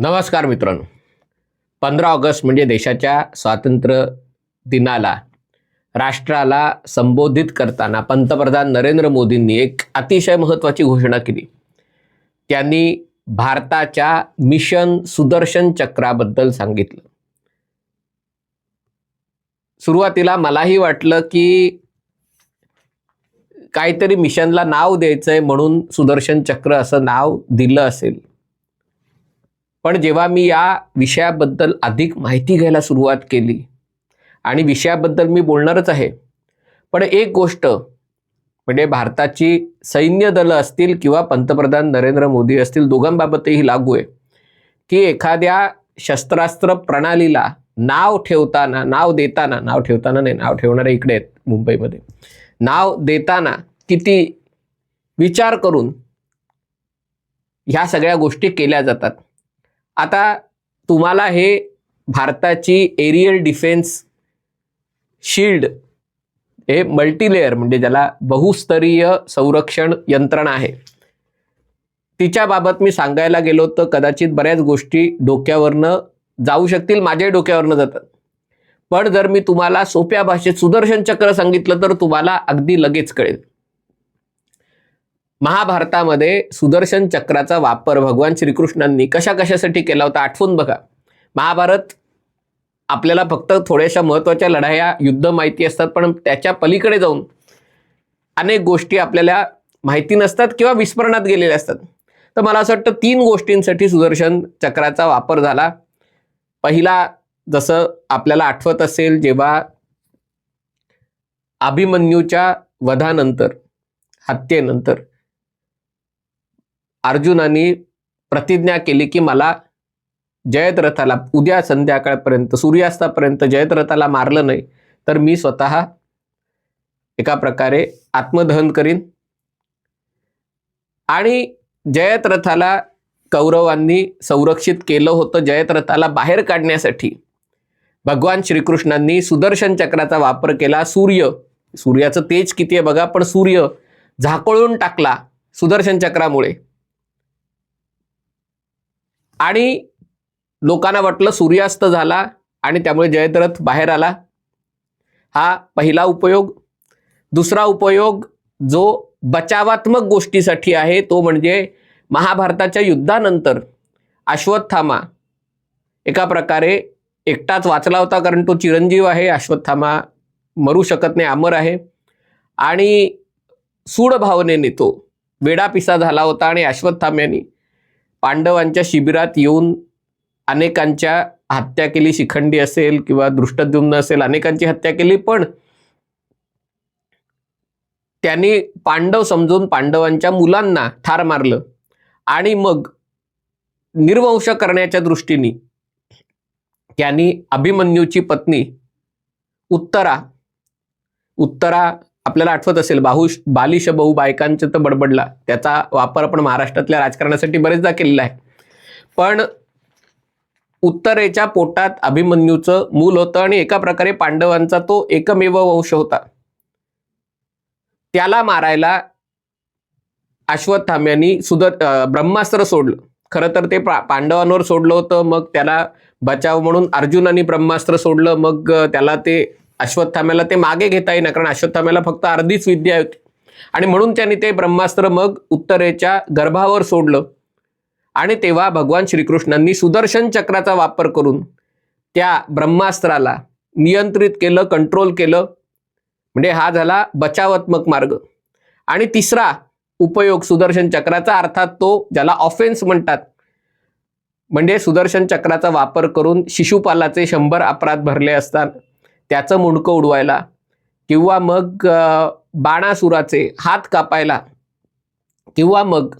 नमस्कार मित्रांनो. पंधरा ऑगस्ट म्हणजे देशाच्या स्वातंत्र्य दिनाला राष्ट्राला संबोधित करताना पंतप्रधान नरेंद्र मोदींनी एक अतिशय महत्त्वाची घोषणा केली. त्यांनी भारताच्या मिशन सुदर्शन चक्राबद्दल सांगितलं. सुरुवातीला मलाही वाटलं की काहीतरी मिशनला नाव द्यायचंय म्हणून सुदर्शन चक्र असं नाव दिलं असेल. पण जेव्हा मी या विषयाबद्दल अधिक माहिती घ्यायला सुरुवात केली आणि विषयाबद्दल मी बोलणारच आहे पण एक गोष्ट म्हणजे भारताची सैन्य दलं असतील किंवा पंतप्रधान नरेंद्र मोदी असतील दोघांबाबतही लागू आहे की एखाद्या शस्त्रास्त्र प्रणालीला नाव ठेवताना नाव देताना नाव ठेवताना नाही नाव ठेवणारे इकडे आहेत मुंबईमध्ये नाव देताना किती विचार करून ह्या सगळ्या गोष्टी केल्या जातात. आता तुम्हाला हे भारताची एरियल डिफेन्स शिल्ड हे मल्टीलेअर म्हणजे ज्याला बहुस्तरीय संरक्षण यंत्रणा आहे. तिच्याबाबत मी सांगायला गेलो तर कदाचित बऱ्याच गोष्टी डोक्यावरनं जाऊ शकतील माझ्याही डोक्यावरनं जातात. पण जर मी तुम्हाला सोप्या भाषेत सुदर्शन चक्र सांगितलं तर तुम्हाला अगदी लगेच कळेल. महाभारतामध्ये सुदर्शन चक्राचा वापर भगवान श्रीकृष्णांनी कशा कशासाठी केला होता आठवून बघा. महाभारत आपल्याला फक्त थोड्याशा महत्त्वाच्या लढाया युद्ध माहिती असतात पण त्याच्या पलीकडे जाऊन अनेक गोष्टी आपल्याला माहिती नसतात किंवा विस्मरणात गेलेल्या असतात. तर मला असं वाटतं तीन गोष्टींसाठी सुदर्शन चक्राचा वापर झाला. पहिला जसं आपल्याला आठवत असेल जेव्हा अभिमन्यूच्या वधानंतर हत्येनंतर अर्जुनाने प्रतिज्ञा केली की मला जयद्रथाला उद्या संध्याकाळपर्यंत सूर्यास्तापर्यंत जयद्रथाला मारलं नाही तर मी स्वतः एका प्रकारे आत्मदहन करीन. आणि जयद्रथाला कौरवांनी संरक्षित केलं होतं जयद्रथाला बाहेर काढण्यासाठी. भगवान श्रीकृष्णांनी सुदर्शन चक्राचा वापर केला सूर्य सूर्याचं तेज किती आहे बघा पण सूर्य झाकळून टाकला सुदर्शन चक्रामुळे. आणि लोकांना वाटलं सूर्यास्त झाला आणि त्यामुळे जयद्रथ बाहेर आला. हा पहिला उपयोग. दुसरा उपयोग जो बचावात्मक गोष्टीसाठी आहे तो म्हणजे महाभारताच्या युद्धानंतर अश्वत्थामा एका प्रकारे एकटाच वाचला होता कारण तो चिरंजीव आहे अश्वत्थामा मरू शकत नाही अमर आहे. आणि सूड भावनेने तो वेडापिसा झाला होता आणि अश्वत्थाम्याने पांडवांच्या शिबिरात येऊन अनेकांच्या हत्या केली शिखंडी असेल किंवा दृष्टद्युम्न असेल अनेकांची हत्या केली पण त्यांनी पांडव समजून पांडवांच्या मुलांना ठार मारलं आणि मग निर्वंश करण्याच्या दृष्टीने त्यांनी अभिमन्यूची पत्नी उत्तरा उत्तरा आपल्याला आठवत असेल बाहू बालिश बहु बायकांचं तर बडबडला. त्याचा वापर आपण महाराष्ट्रातल्या राजकारणासाठी बरेचदा केलेला आहे. पण उत्तरेच्या पोटात अभिमन्यूचं मूल होतं आणि एका प्रकारे पांडवांचा तो एकमेव वंश होता. त्याला मारायला अश्वत्थाम्यांनी सुदर ब्रह्मास्त्र सोडलं. खरं तर ते पांडवांवर सोडलं होतं मग त्याला बचाव म्हणून अर्जुनाने ब्रह्मास्त्र सोडलं मग त्याला ते अश्वत्थाम्याला ते मागे घेता येईना कारण अश्वत्थाम्याला फक्त अर्धीच विद्या होती. आणि म्हणून त्यांनी ते ब्रह्मास्त्र मग उत्तरेच्या गर्भावर सोडलं. आणि तेव्हा भगवान श्रीकृष्णांनी सुदर्शन चक्राचा वापर करून त्या ब्रह्मास्त्राला नियंत्रित केलं कंट्रोल केलं. म्हणजे हा झाला बचावात्मक मार्ग. आणि तिसरा उपयोग सुदर्शन चक्राचा अर्थात तो ज्याला ऑफेन्स म्हणतात. म्हणजे सुदर्शन चक्राचा वापर करून शिशुपालाचे शंभर अपराध भरले असतात. त्याचं मुंडकं उडवायला किंवा मग बाणासुराचे हात कापायला किंवा मग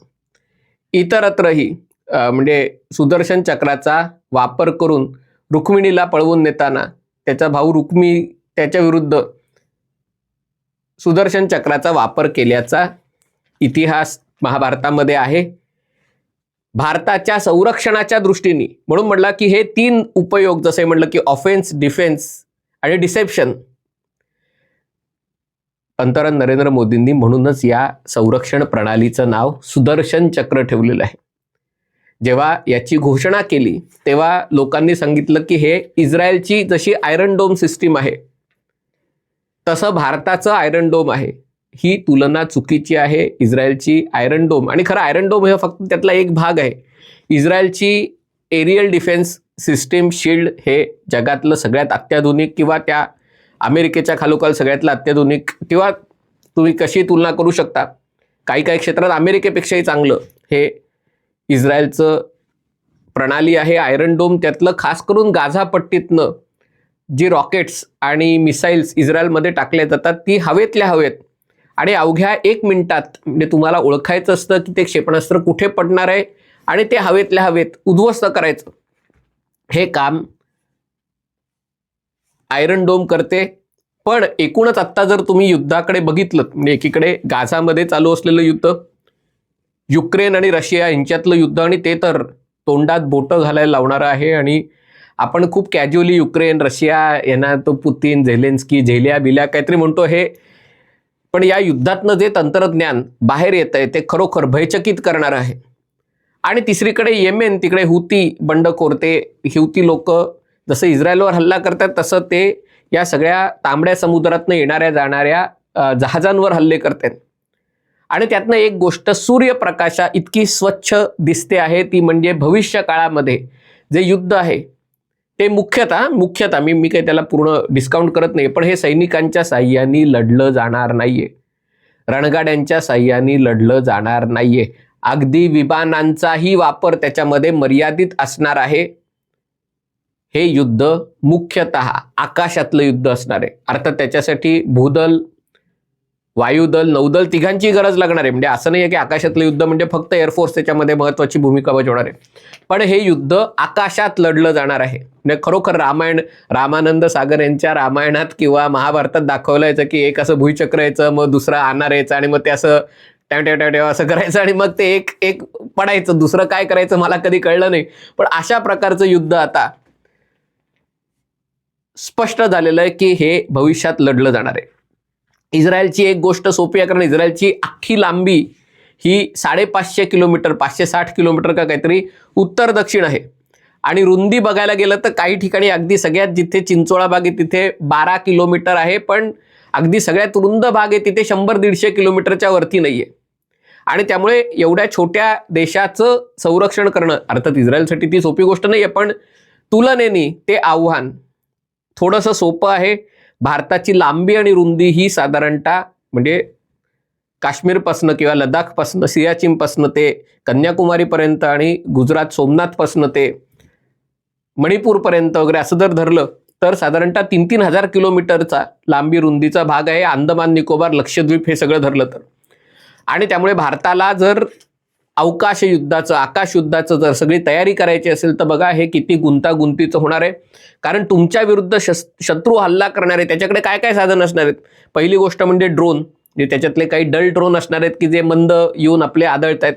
इतरत्रही म्हणजे सुदर्शन चक्राचा वापर करून रुक्मिणीला पळवून नेताना त्याचा भाऊ रुक्मी त्याच्या विरुद्ध सुदर्शन चक्राचा वापर केल्याचा इतिहास महाभारतामध्ये आहे. भारताच्या संरक्षणाच्या दृष्टीने म्हणून म्हटलं की हे तीन उपयोग जसे म्हटलं की ऑफेन्स डिफेन्स आणि डिसेप्शन पंतप्रधान नरेंद्र मोदींनी म्हणूनच या संरक्षण प्रणालीचं नाव सुदर्शन चक्र ठेवलेलं आहे. जेव्हा याची घोषणा केली तेव्हा लोकांनी सांगितलं की हे इस्रायलची जशी आयरन डोम सिस्टीम आहे तसं भारताचं आयरन डोम आहे. ही तुलना चुकीची आहे इस्रायलची आयरन डोम आणि खरं आयरन डोम हे फक्त त्यातला एक भाग आहे. इस्रायलची एरियल डिफेन्स सिस्टीम शिल्ड हे जगातलं सगळ्यात अत्याधुनिक किंवा त्या अमेरिकेच्या खालोखाल सगळ्यातलं अत्याधुनिक किंवा तुम्ही कशी तुलना करू शकता? काही काही क्षेत्रात अमेरिकेपेक्षाही चांगलं. हे इस्रायलचं प्रणाली आहे आयरन डोम. त्यातलं खास करून गाझा पट्टीतनं जी रॉकेट्स आणि मिसाईल्स इस्रायलमध्ये टाकल्या जातात ती हवेतल्या हवेत. आणि अवघ्या एक मिनिटात म्हणजे तुम्हाला ओळखायचं असतं की ते क्षेपणास्त्र कुठे पडणार आहे आणि ते हवेतल्या हवेत उद्ध्वस्त करायचं. हे काम आयरन डोम करते. पण एकूणच आत्ता जर तुम्ही युद्धाकडे बघितलं म्हणजे एकीकडे गाझामध्ये चालू असलेलं युद्ध युक्रेन आणि रशिया यांच्यातलं युद्ध आणि ते तर तोंडात बोटं घालायला लावणारं आहे आणि आपण खूप कॅज्युअली युक्रेन रशिया यांना तो पुतीन झेलेन्स्की झेल्या बिल्या काहीतरी म्हणतो हे. पण या युद्धातनं जे तंत्रज्ञान बाहेर येत आहे ते खरोखर भयचकित करणार आहे. आणि तिसरीकडे येमेन तिकडे हुती बंडखोर ते हुती लोक जसं इस्रायलवर हल्ला करतात तसं ते या सगळ्या तांबड्या समुद्रातनं येणाऱ्या जाणाऱ्या जहाजांवर हल्ले करतात. आणि त्यातनं एक गोष्ट सूर्यप्रकाशा इतकी स्वच्छ दिसते आहे ती म्हणजे भविष्य काळामध्ये जे युद्ध आहे ते मुख्यतः मुख्यतः मी मी काही त्याला पूर्ण डिस्काउंट करत नाही पण हे सैनिकांच्या साह्याने लढलं जाणार नाहीये. रणगाड्यांच्या साह्याने लढलं जाणार नाहीये. अगदी विमानांचाही वापर त्याच्यामध्ये मर्यादित असणार आहे. हे युद्ध मुख्यतः आकाशातलं युद्ध असणार आहे. अर्थात त्याच्यासाठी भूदल वायुदल नौदल तिघांची गरज लागणार आहे. म्हणजे असं नाही आहे की आकाशातलं युद्ध म्हणजे फक्त एअरफोर्स त्याच्यामध्ये महत्वाची भूमिका बजावणार आहे. पण हे युद्ध आकाशात लढलं जाणार आहे. म्हणजे खरोखर रामायण रामानंद सागर यांच्या रामायणात किंवा महाभारतात दाखवलं यायचं की एक असं भुईचक्र यायचं मग दुसरं आणणार यायचं आणि मग ते असं टॅव टॅव टॅव असं करायचं आणि मग ते एक एक पडायचं. दुसरं काय करायचं मला कधी कळलं नाही. पण अशा प्रकारचं युद्ध आता स्पष्ट झालेलं आहे की हे भविष्यात लढलं जाणार आहे. इस्रायलची एक गोष्ट सोपी आहे कारण इस्रायलची अख्खी लांबी ही साडेपाचशे किलोमीटर पाचशे साठ किलोमीटर का काहीतरी उत्तर दक्षिण आहे. आणि रुंदी बघायला गेलं तर काही ठिकाणी अगदी सगळ्यात जिथे चिंचोळा भाग आहे तिथे बारा किलोमीटर आहे पण अगदी सगळ्यात रुंद भाग आहे तिथे शंभर दीडशे किलोमीटरच्या वरती नाहीये. आणि त्यामुळे एवढ्या छोट्या देशाचं संरक्षण करणं अर्थात इस्रायलसाठी ती सोपी गोष्ट नाही आहे पण तुलनेने ते आव्हान. थोडंसं सोपं आहे. भारताची लांबी आणि रुंदी ही साधारणतः म्हणजे काश्मीरपासनं किंवा लडाखपासनं सियाचीनपासनं ते कन्याकुमारीपर्यंत आणि गुजरात सोमनाथपासनं ते मणिपूरपर्यंत वगैरे असं जर धरलं तर साधारणतः तीन तीन हजार किलोमीटरचा लांबी रुंदीचा भाग आहे. अंदमान निकोबार लक्षद्वीप हे सगळं धरलं तर. आणि त्यामुळे भारताला जर अवकाश युद्धाचं आकाश युद्धाचं जर सगळी तयारी करायची असेल तर बघा हे किती गुंतागुंतीचं होणार आहे. कारण तुमच्या विरुद्ध शस शत्रू हल्ला करणारे त्याच्याकडे काय काय साधन असणार आहेत? पहिली गोष्ट म्हणजे ड्रोन जे त्याच्यातले काही डल ड्रोन असणार आहेत की जे मंद येऊन आपले आदळत आहेत.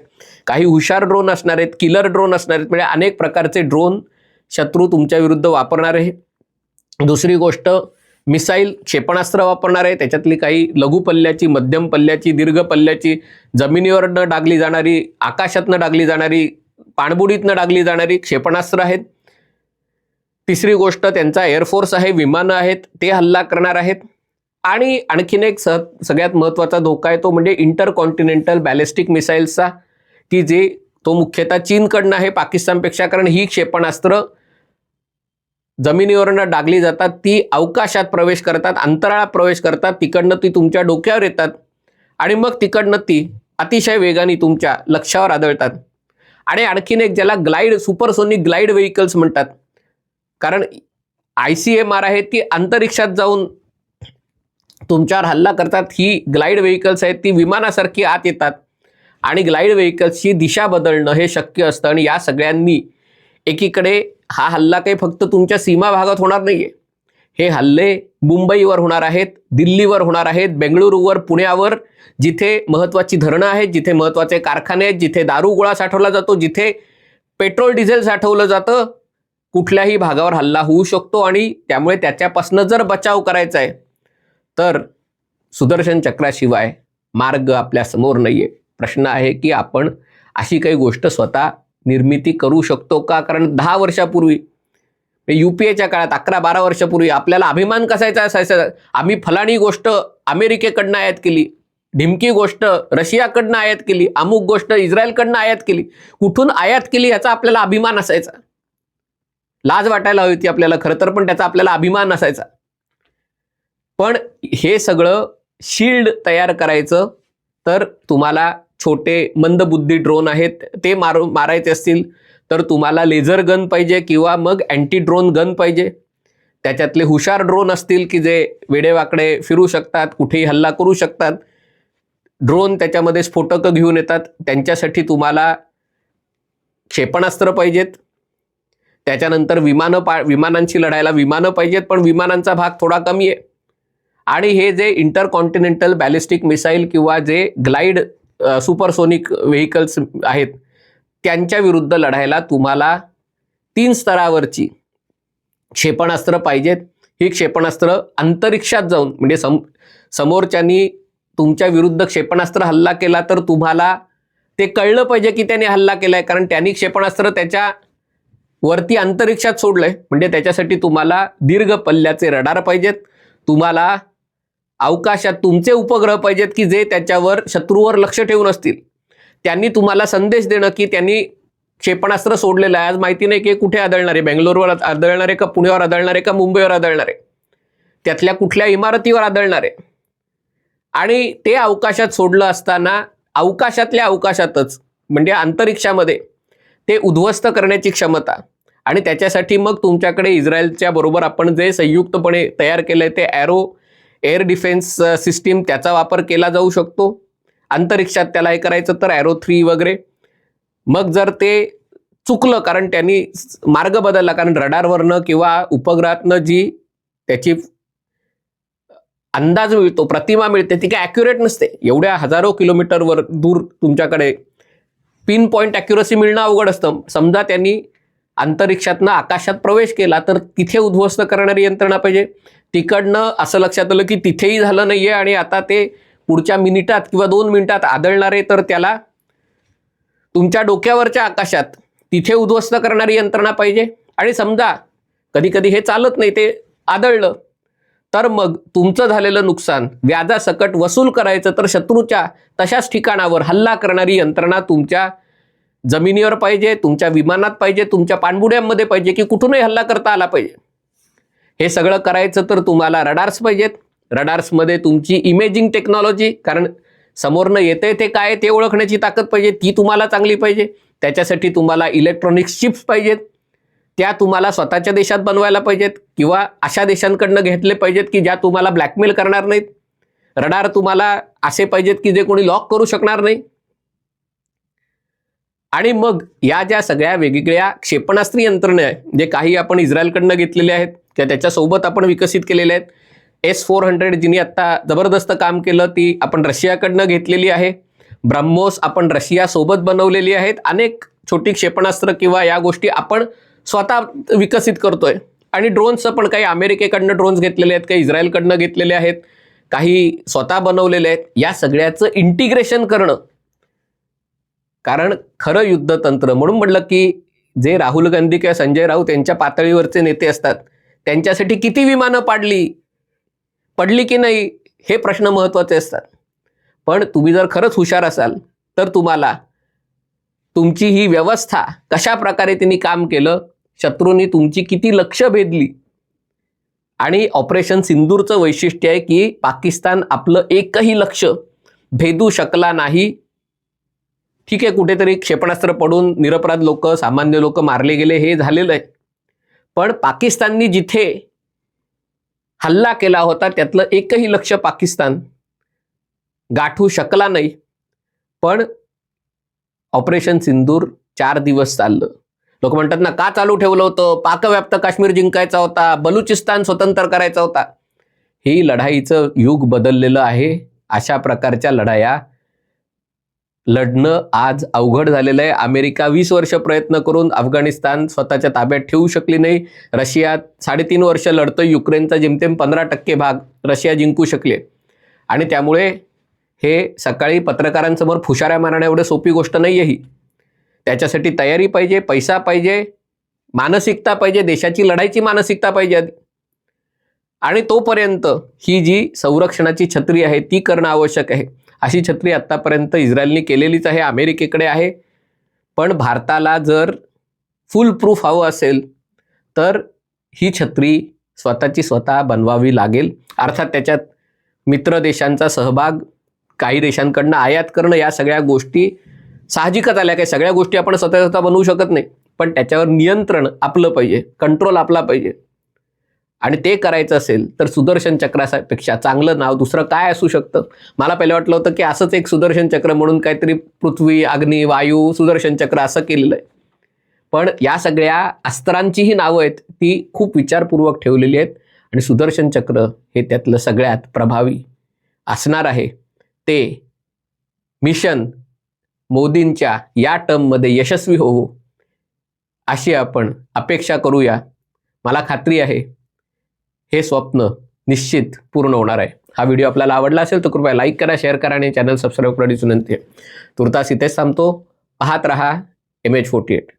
काही हुशार ड्रोन असणार आहेत किलर ड्रोन असणार आहेत. म्हणजे अनेक प्रकारचे ड्रोन शत्रू तुमच्या विरुद्ध वापरणार आहे. दुसरी गोष्ट मिसाईल क्षेपणास्त्र वापरणार आहे. त्याच्यातली काही लघु पल्ल्याची मध्यम पल्ल्याची दीर्घ पल्ल्याची जमिनीवर न डागली जाणारी आकाशातनं डागली जाणारी पाणबुडीतनं डागली जाणारी क्षेपणास्त्र आहेत. तिसरी गोष्ट त्यांचा एअरफोर्स आहे विमानं आहेत ते हल्ला करणार आहेत. आणि आणखीन एक स सगळ्यात महत्त्वाचा धोका आहे तो म्हणजे इंटर कॉन्टिनेंटल बॅलिस्टिक मिसाईल्सचा की जे तो मुख्यतः चीनकडनं आहे पाकिस्तानपेक्षा कारण ही क्षेपणास्त्र जमिनीवरनं डागली जातात ती अवकाशात प्रवेश करतात अंतराळात प्रवेश करतात तिकडनं ती तुमच्या डोक्यावर येतात आणि मग तिकडनं ती अतिशय वेगाने तुमच्या लक्षावर आदळतात. आणि आणखीन एक ज्याला ग्लाईड सुपरसोनिक ग्लाईड व्हेकल्स म्हणतात. कारण आय सी एम आर आहे ती अंतरिक्षात जाऊन तुमच्यावर हल्ला करतात. ही ग्लाईड व्हेकल्स आहेत ती विमानासारखी आत येतात. आणि ग्लाईड व्हेकल्सची दिशा बदलणं हे शक्य असतं. आणि या सगळ्यांनी एकीकडे हा हल्ला काही फक्त तुमच्या सीमा भागात होणार नाहीये. हे हल्ले मुंबईवर होणार आहेत दिल्लीवर होणार आहेत बेंगळुरूवर पुण्यावर जिथे महत्त्वाची धरणं आहेत जिथे महत्त्वाचे कारखाने आहेत जिथे दारू गोळा साठवला जातो जिथे पेट्रोल डिझेल साठवलं जातं कुठल्याही भागावर हल्ला होऊ शकतो आणि त्यामुळे त्याच्यापासनं जर बचाव करायचा आहे तर सुदर्शन चक्राशिवाय मार्ग आपल्यासमोर नाही आहे प्रश्न आहे की आपण अशी काही गोष्ट स्वतः निर्मिती करू शकतो का? कारण दहा वर्षापूर्वी युपीएच्या काळात अकरा बारा वर्षापूर्वी आपल्याला अभिमान कसायचा असायचा आम्ही फलाणी गोष्ट अमेरिकेकडनं आयात केली ढिमकी गोष्ट रशियाकडनं आयात केली अमुक गोष्ट इस्रायलकडनं आयात केली. कुठून आयात केली याचा आपल्याला अभिमान असायचा? लाज वाटायला हवी होती आपल्याला खरं तर पण त्याचा आपल्याला अभिमान असायचा पण हे सगळं शिल्ड तयार करायचं तर तुम्हाला छोटे मंदबुद्धी ड्रोन आहेत ते मारू मारायचे असतील तर तुम्हाला लेझर गन पाहिजे किंवा मग अँटी ड्रोन गन पाहिजे. त्याच्यातले हुशार ड्रोन असतील की जे वेडेवाकडे फिरू शकतात कुठेही हल्ला करू शकतात. ड्रोन त्याच्यामध्ये स्फोटकं घेऊन येतात. त्यांच्यासाठी तुम्हाला क्षेपणास्त्र पाहिजेत. त्याच्यानंतर विमानं पा विमानांशी लढायला विमानं पाहिजेत पण विमानांचा भाग थोडा कमी आहे. आणि हे जे इंटरकॉन्टिनेंटल बॅलिस्टिक मिसाईल किंवा जे ग्लाइड सुपरसोनिक व्हेकल्स आहेत. त्यांच्या विरुद्ध लढायला तुम्हाला तीन स्तरावरची क्षेपणास्त्र पाहिजेत. ही क्षेपणास्त्र अंतरिक्षात जाऊन म्हणजे सम समोरच्यांनी तुमच्या विरुद्ध क्षेपणास्त्र हल्ला केला तर तुम्हाला ते कळलं पाहिजे की त्याने हल्ला केलाय. कारण त्यांनी क्षेपणास्त्र त्याच्या वरती अंतरिक्षात सोडलंय. म्हणजे त्याच्यासाठी तुम्हाला दीर्घ पल्ल्याचे रडार पाहिजेत. तुम्हाला अवकाशात तुमचे उपग्रह पाहिजेत की जे त्याच्यावर शत्रूवर लक्ष ठेवून असतील. त्यांनी तुम्हाला संदेश देणं की त्यांनी क्षेपणास्त्र सोडलेलं आहे. आज माहिती नाही की कुठे आदळणार आहे बेंगलोरवर आदळणार आहे का पुण्यावर आदळणार आहे का मुंबईवर आदळणार? आहे त्यातल्या कुठल्या इमारतीवर आदळणार? आहे आणि ते अवकाशात सोडलं असताना अवकाशातल्या अवकाशातच म्हणजे अंतरिक्षामध्ये ते उद्ध्वस्त करण्याची क्षमता. आणि त्याच्यासाठी मग तुमच्याकडे इस्रायलच्या बरोबर आपण जे संयुक्तपणे तयार केलं आहे ते ॲरो एअर डिफेन्स सिस्टीम त्याचा वापर केला जाऊ शकतो. अंतरिक्षात त्याला हे करायचं तर ॲरो थ्री वगैरे. मग जर ते चुकलं कारण त्यांनी मार्ग बदलला कारण रडारवरनं किंवा उपग्रहातनं जी त्याची अंदाज मिळतो प्रतिमा मिळते ती काय ॲक्युरेट नसते. एवढ्या हजारो किलोमीटरवर दूर तुमच्याकडे पिन पॉईंट ॲक्युरसी मिळणं अवघड असतं. समजा त्यांनी अंतरिक्षातनं आकाशात प्रवेश केला तर तिथे उद्ध्वस्त करणारी यंत्रणा पाहिजे. तिकडनं असं लक्षात आलं की तिथेही झालं नाही आहे आणि आता ते पुढच्या मिनिटात किंवा दोन मिनिटात आदळणारे तर त्याला तुमच्या डोक्यावरच्या आकाशात तिथे उद्ध्वस्त करणारी यंत्रणा पाहिजे. आणि समजा कधी कधी हे चालत नाही ते आदळलं तर मग तुमचं झालेलं नुकसान व्याजासकट वसूल करायचं तर शत्रूच्या तशाच ठिकाणावर हल्ला करणारी यंत्रणा तुमच्या जमिनीवर पाहिजे तुमच्या विमानात पाहिजे तुमच्या पाणबुड्यांमध्ये पाहिजे की कुठूनही हल्ला करता आला पाहिजे. हे सगळं करायचं तर तुम्हाला रडार्स पाहिजेत. रडार्समध्ये तुमची इमेजिंग टेक्नॉलॉजी कारण समोरनं येते ते काय ते ओळखण्याची ताकद पाहिजे ती तुम्हाला चांगली पाहिजे. त्याच्यासाठी तुम्हाला इलेक्ट्रॉनिक्स चिप्स पाहिजेत. त्या तुम्हाला स्वतःच्या देशात बनवायला पाहिजेत किंवा अशा देशांकडनं घेतले पाहिजेत की ज्या तुम्हाला ब्लॅकमेल करणार नाहीत. रडार तुम्हाला असे पाहिजेत की जे कोणी लॉक करू शकणार नाही. आणि मग या ज्या सगळ्या वेगवेगळ्या क्षेपणास्त्र यंत्रणा आहे जे काही आपण इस्रायलकडनं घेतलेले आहेत किंवा त्याच्यासोबत आपण विकसित केलेले आहेत. एस फोर हंड्रेड जिने आत्ता जबरदस्त काम केलं ती आपण रशियाकडनं घेतलेली आहे. ब्रह्मोस आपण रशियासोबत बनवलेली आहेत. अनेक छोटी क्षेपणास्त्र किंवा या गोष्टी आपण स्वतः विकसित करतोय. आणि ड्रोन्सचं पण काही अमेरिकेकडनं ड्रोन्स घेतलेले आहेत काही इस्रायलकडनं घेतलेले आहेत काही स्वतः बनवलेले आहेत. या सगळ्याचं इंटिग्रेशन करणं कारण खरं युद्धतंत्र म्हणून म्हटलं की जे राहुल गांधी किंवा संजय राऊत यांच्या पातळीवरचे नेते असतात त्यांच्यासाठी किती विमानं पाडली पडली की नाही हे प्रश्न महत्त्वाचे असतात. पण तुम्ही जर खरंच हुशार असाल तर तुम्हाला तुमची ही व्यवस्था कशा प्रकारे त्यांनी काम केलं शत्रूंनी तुमची किती लक्ष भेदली आणि ऑपरेशन सिंदूरचं वैशिष्ट्य आहे की पाकिस्तान आपलं एकही लक्ष भेदू शकला नाही ठीक आहे कुठेतरी क्षेपणास्त्र पडून निरपराध लोक सामान्य लोक मारले गेले हे झालेलं आहे. पण पाकिस्ताननी जिथे हल्ला केला होता त्यातलं एकही लक्ष पाकिस्तान गाठू शकला नाही. पण ऑपरेशन सिंदूर चार दिवस चाललं. लोक म्हणतात ना का चालू ठेवलं होतं? पाकव्याप्त काश्मीर जिंकायचा होता बलुचिस्तान स्वतंत्र करायचा होता. ही लढाईचं युग बदललेलं आहे. अशा प्रकारच्या लढाया लढणं आज अवघड झालेलं आहे. अमेरिका वीस वर्ष प्रयत्न करून अफगाणिस्तान स्वतःच्या ताब्यात ठेवू शकली नाही. रशिया साडेतीन वर्ष लढतं युक्रेनचा जेमतेम पंधरा टक्के भाग रशिया जिंकू शकले. आणि त्यामुळे हे सकाळी पत्रकारांसमोर फुशाऱ्या मारण्या एवढं सोपी गोष्ट नाही आहे ही. त्याच्यासाठी तयारी पाहिजे पैसा पाहिजे मानसिकता पाहिजे देशाची लढाईची मानसिकता पाहिजे. आधी. आणि तोपर्यंत ही जी संरक्षणाची छत्री आहे ती करणं आवश्यक आहे. अशी छत्री आत्तापर्यंत इस्रायलने केलेलीच आहे अमेरिकेकडे आहे. पण भारताला जर फुल प्रूफ हवं असेल तर ही छत्री स्वतःची स्वतः बनवावी लागेल. अर्थात त्याच्यात मित्र देशांचा सहभाग काही देशांकडनं आयात करणं या सगळ्या गोष्टी साहजिकच आल्या. काही सगळ्या गोष्टी आपण स्वतः स्वतः बनवू शकत नाही. पण त्याच्यावर नियंत्रण आपलं पाहिजे कंट्रोल आपला पाहिजे. आणि ते करायचं असेल तर सुदर्शन चक्रापेक्षा चांगलं नाव दुसरं काय असू शकतं? मला पहिलं वाटलं होतं की असंच एक सुदर्शन चक्र म्हणून काहीतरी पृथ्वी अग्नी वायू सुदर्शन चक्र असं केलेलं आहे. पण या सगळ्या अस्त्रांचीही नावं आहेत ती खूप विचारपूर्वक ठेवलेली आहेत आणि सुदर्शन चक्र हे त्यातलं सगळ्यात प्रभावी असणार आहे. ते मिशन मोदींच्या या टर्ममध्ये यशस्वी होवो अशी आपण अपेक्षा करूया. मला खात्री आहे हे स्वप्न निश्चित पूर्ण होणार आहे. हा व्हिडिओ आपल्याला आवडला असेल तर कृपया लाईक करा शेअर करा आणि चॅनल सबस्क्राईब करण्याची विनंती आहे. तुर्तास इथेच थांबतो. पाहत रहा एम एच फोर्टी एट